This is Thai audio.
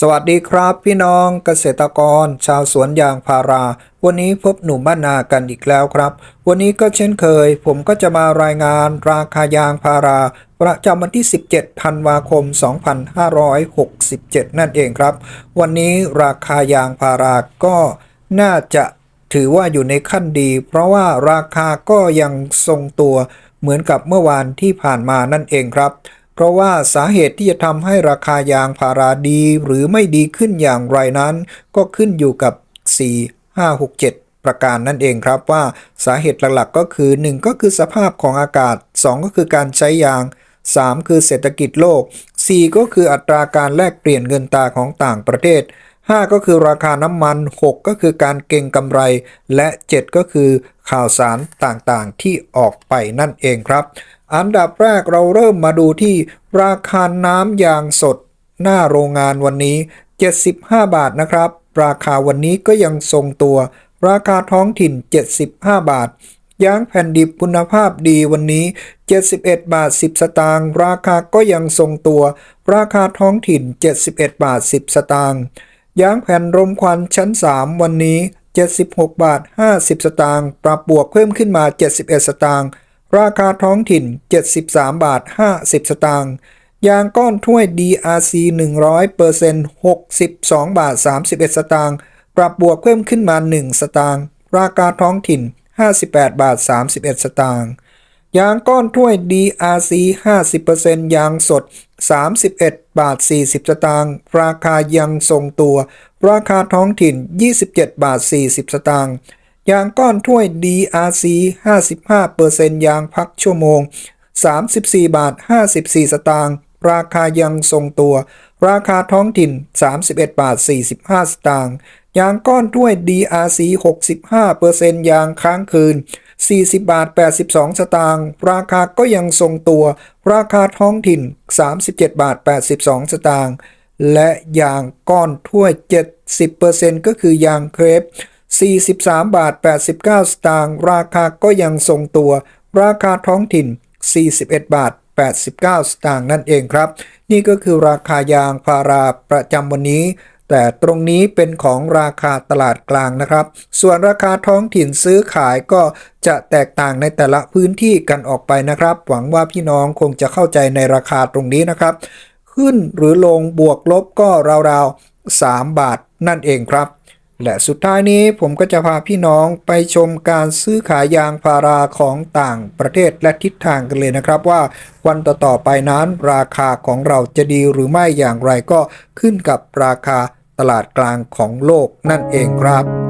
สวัสดีครับพี่น้องเกษตรกร ชาวสวนยางพารา วันนี้พบหนุ่มบ้านนากันอีกแล้วครับ วันนี้ก็เช่นเคย ผมก็จะมารายงานราคายางพารา ประจำวันที่ 17 ธันวาคม 2567 นั่นเองครับ วันนี้ราคายางพาราก็น่าจะถือว่าอยู่ในขั้นดี เพราะว่าราคาก็ยังทรงตัวเหมือนกับเมื่อวานที่ผ่านมานั่นเองครับ เพราะว่าสาเหตุที่จะทำให้ราคายางพาราดีหรือไม่ดีขึ้นอย่างไรนั้น ก็ขึ้นอยู่กับ 4 5 6 7 ประการนั่นเองครับว่าสาเหตุหลักๆก็คือ 1 ก็คือสภาพของอากาศ 2 ก็คือการใช้ยาง 3 คือเศรษฐกิจโลก 4 ก็คืออัตราการแลกเปลี่ยนเงินตราของต่างประเทศ 5 ก็คือราคาน้ำมัน 6 ก็คือการเก็งกำไร และ 7 ก็คือข่าวสารต่างๆที่ออกไปนั่นเองครับ อันดับแรกเราเริ่มมาดูที่ราคาน้ำยางสด หน้าโรงงานวันนี้ 75 บาทนะครับ ราคาวันนี้ก็ยังทรงตัว ราคาท้องถิ่น 75 บาทยางแผ่นดิบคุณภาพดีวันนี้ 71 บาท 10 สตางค์ราคาก็ยังทรงตัว ราคาท้องถิ่น 71 บาท 10 สตางค์ยางแผ่นรมควันชั้น 3 วันนี้ 76 บาท 50 สตางค์ปรับบวกเพิ่มขึ้นมา 71 สตางค์ ราคาท้องถิ่น 73 บาท 50 สตางค์ ยางก้อนถ้วย DRC 100% 62 บาท 31 สตางค์ ปรับบวกเพิ่มขึ้นมา 1 สตางค์ ราคาท้องถิ่น 58 บาท 31 สตางค์ ยางก้อนถ้วย DRC 50%ยางสด 31 บาท 40 สตางค์ ราคายังทรงตัว ราคาท้องถิ่น 27 บาท 40 สตางค์ ยางก้อนถ้วย DRC 55%ยางพักชั่วโมง 34 บาท 54 สตางค์ ราคายังทรงตัว ราคาท้องถิ่น 31 บาท 45 สตางค์ ยางก้อนถ้วย DRC 65%ยางค้างคืน 40 บาท 82 สตางค์ ราคาก็ยังทรงตัว ราคาท้องถิ่น 37 บาท 82 สตางค์ และยางก้อนถ้วย 70%ก็คือยางเครป 43 บาท 89 สตางค์ ราคาก็ยังทรงตัว ราคาท้องถิ่น 41 บาท 89 สตางค์นั่นเองครับ นี่ก็คือราคายางพาราประจำวันนี้ แต่ตรงนี้เป็นของราคาตลาดกลางนะครับ ส่วนราคาท้องถิ่นซื้อขายก็จะแตกต่างในแต่ละพื้นที่กันออกไปนะครับ หวังว่าพี่น้องคงจะเข้าใจในราคาตรงนี้นะครับ ขึ้นหรือลงบวกลบก็ราวๆ3บาทนั่นเองครับ และสุดท้ายนี้ผมก็จะพาพี่น้องไปชมการซื้อขายยางพาราของต่างประเทศและทิศทางกันเลยนะครับว่าวันต่อๆไปนั้นราคาของเราจะดีหรือไม่อย่างไรก็ขึ้นกับราคาตลาดกลางของโลกนั่นเองครับ